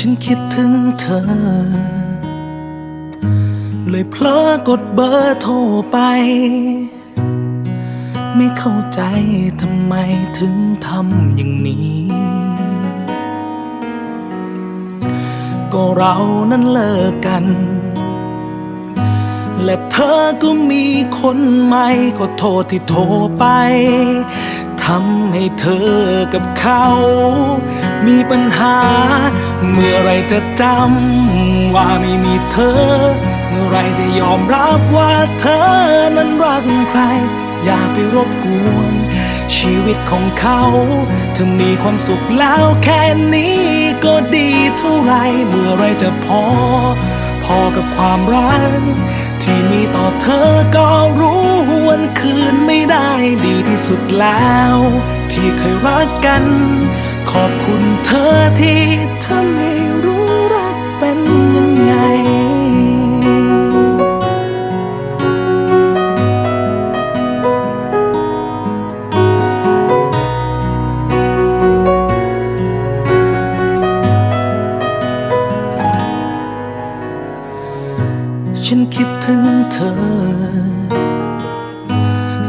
ฉันคิดถึงเธอ เลยเพลอกดเบอร์โทรไป ไม่เข้าใจทำไมถึงทำอย่างนี้ ก็เรานั้นเลิกกัน และเธอก็มีคนใหม่ก็โทษที่โทรไป ทำให้เธอกับเขา มีปัญหา เมื่อไรจะจำว่าไม่มีเธอ เมื่อไรจะยอมรับว่าเธอนั้นรักใคร อย่าไปรบกวน ชีวิตของเขา เธอมีความสุขแล้วแค่นี้ก็ดีเท่าไร เมื่อไรจะพอ พอกับความรัก ที่มีต่อเธอก็รู้ นคืนไม่ได้ดีที่สุดแล้ว ที่เคยรักกัน ขอบคุณเธอที่ทำให้รู้รักเป็นยังไง ฉันคิดถึงเธอ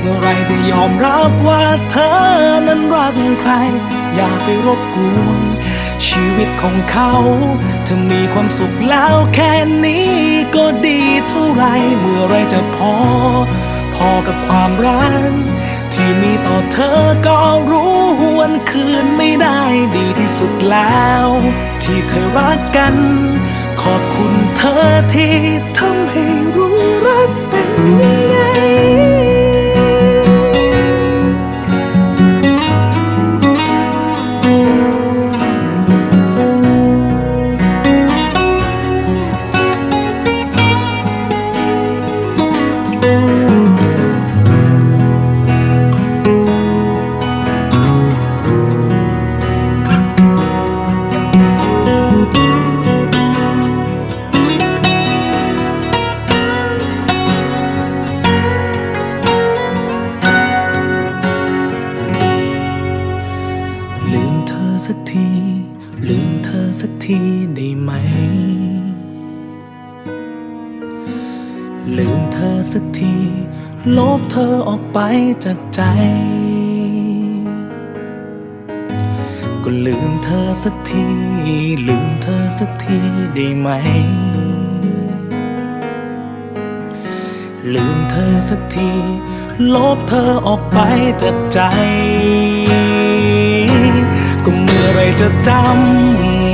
เมื่อไรจะยอมรับว่าเธอนั้นรักใคร อย่าไปรบกวนชีวิตของเขาเธอมีความสุขแล้วแค่นี้ก็ดีเท่าไร เมื่อไรจะพอ พอกับความรักที่มีต่อเธอก็รู้วันคืนไม่ได้ดีที่สุดแล้ว ที่เคยรักกัน ขอบคุณเธอที่ทำให้ สักทีได้ไหม ลืมเธอสักที ลบเธอออกไปจากใจ ก็ลืมเธอสักที ลืมเธอสักทีได้ไหม ลืมเธอสักที ลบเธอออกไปจากใจก็เมื่อไรจะจำ